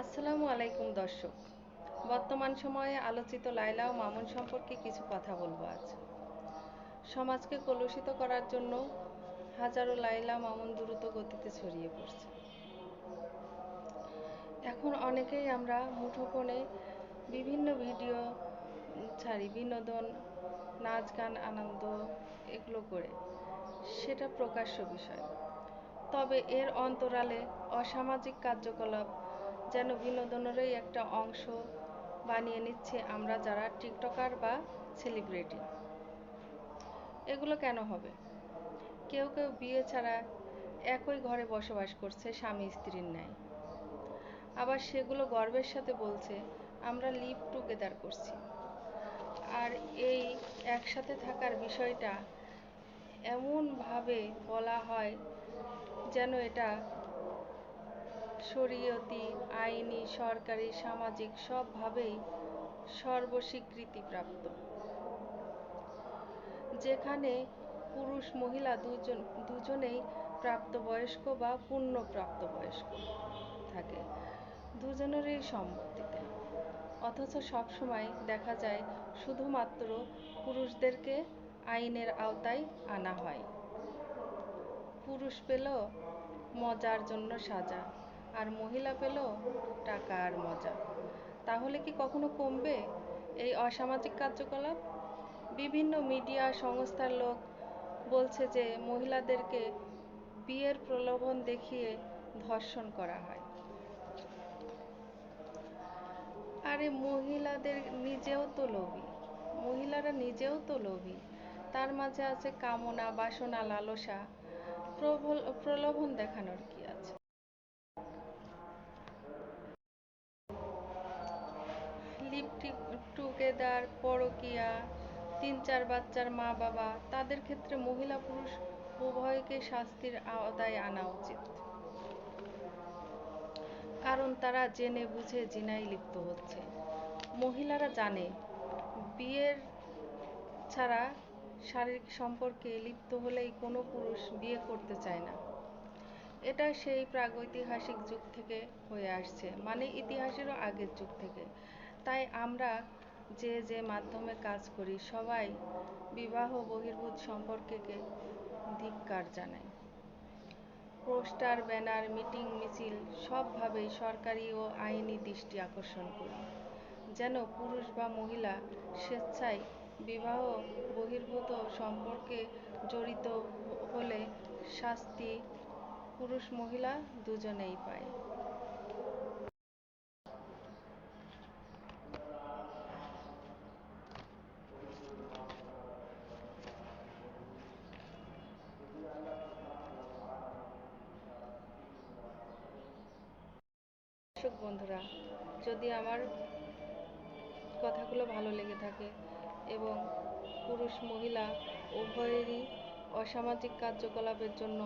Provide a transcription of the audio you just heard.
আসসালামু আলাইকুম দর্শক। বর্তমান সময়ে আলোচিত লাইলা ও মামুন সম্পর্কে কিছু কথা বলব আজ। সমাজকে কলুষিত করার জন্য হাজারো লাইলা মামুন দ্রুত গতিতে ছড়িয়ে পড়ছে। এখন অনেকেই আমরা মুঠোফোনে বিভিন্ন ভিডিও, ছাড়ি বিনোদন, নাচ, গান, আনন্দ এগুলো করে। সেটা প্রকাশ্য বিষয়। তবে এর অন্তরালে অসামাজিক কার্যকলাপ যেন বিনোদনেরই একটা অংশ বানিয়ে নিচ্ছে আমরা যারা টিকটকার বা সেলিব্রিটি। এগুলো কেন হবে? কেউ কেউ বিয়ে ছাড়া একই ঘরে বসবাস করছে স্বামী স্ত্রীর ন্যায়। আবার সেগুলো গর্বের সাথে বলছে, আমরা লিভ টুগেদার করছি। আর এই একসাথে থাকার বিষয়টা এমনভাবে বলা হয় যেন এটা শরীয়তি আইনি, সরকারি, সামাজিক সবভাবেই সর্বস্বীকৃতিপ্রাপ্ত। যেখানে পুরুষ, মহিলা দুজন দুজনেই প্রাপ্তবয়স্ক বা পূর্ণ প্রাপ্তবয়স্ক থাকে। দুজনেরই সম্মতিতে অথচ সবসময় দেখা যায় শুধুমাত্র পুরুষদেরকে আইনের আওতায় আনা হয়। পুরুষ পেল মজার জন্য সাজা। আর মহিলা পেল টাকা আর মজা। তাহলে কি কখনো কমবে? এই অসামাজিক কার্যকলাপ? বিভিন্ন মিডিয়া সংস্থার লোক বলছে যে মহিলাদেরকে বিয়ের প্রলোভন দেখিয়ে ধর্ষণ করা হয়। আরে মহিলাদের নিজেও তো লোভী। মহিলারা নিজেও তো লোভী। তার মাঝে আছে কামনা, বাসনা, লালসা। প্রবল, প্রলোভন দেখানোর কি আছে? টুগেদার পরকিয়া, তিন চার বাচ্চার মা বাবা, তাদের ক্ষেত্রে মহিলা পুরুষ উভয়কে শাস্তির আওতায় আনা উচিত। কারণ তারা জেনে বুঝে জিনায় লিপ্ত হচ্ছে। মহিলারা জানে, বিয়ের ছাড়া শারীরিক সম্পর্কে লিপ্ত হলেই কোনো পুরুষ বিয়ে করতে চায় না। এটা সেই প্রাগৈতিহাসিক যুগ থেকে হয়ে আসছে মানে ইতিহাসেরও আগের যুগ থেকে। তাই আমরা যে যে মাধ্যমে কাজ করি, সবাই বিবাহ বহির্ভূত সম্পর্ককে ধিক্কার জানাই পোস্টার, ব্যানার, মিটিং, মিছিল সবভাবেই সরকারি ও আইনি দৃষ্টি আকর্ষণ করি। যেন পুরুষ বা মহিলা স্বেচ্ছায় বিবাহ বহির্ভূত সম্পর্কে জড়িত হলে শাস্তি পুরুষ মহিলা দুজনেই পায় দর্শক বন্ধুরা যদি আমার কথাগুলো ভালো লেগে থাকে এবং পুরুষ মহিলা উভয়েরই অসামাজিক কার্যকলাপের জন্য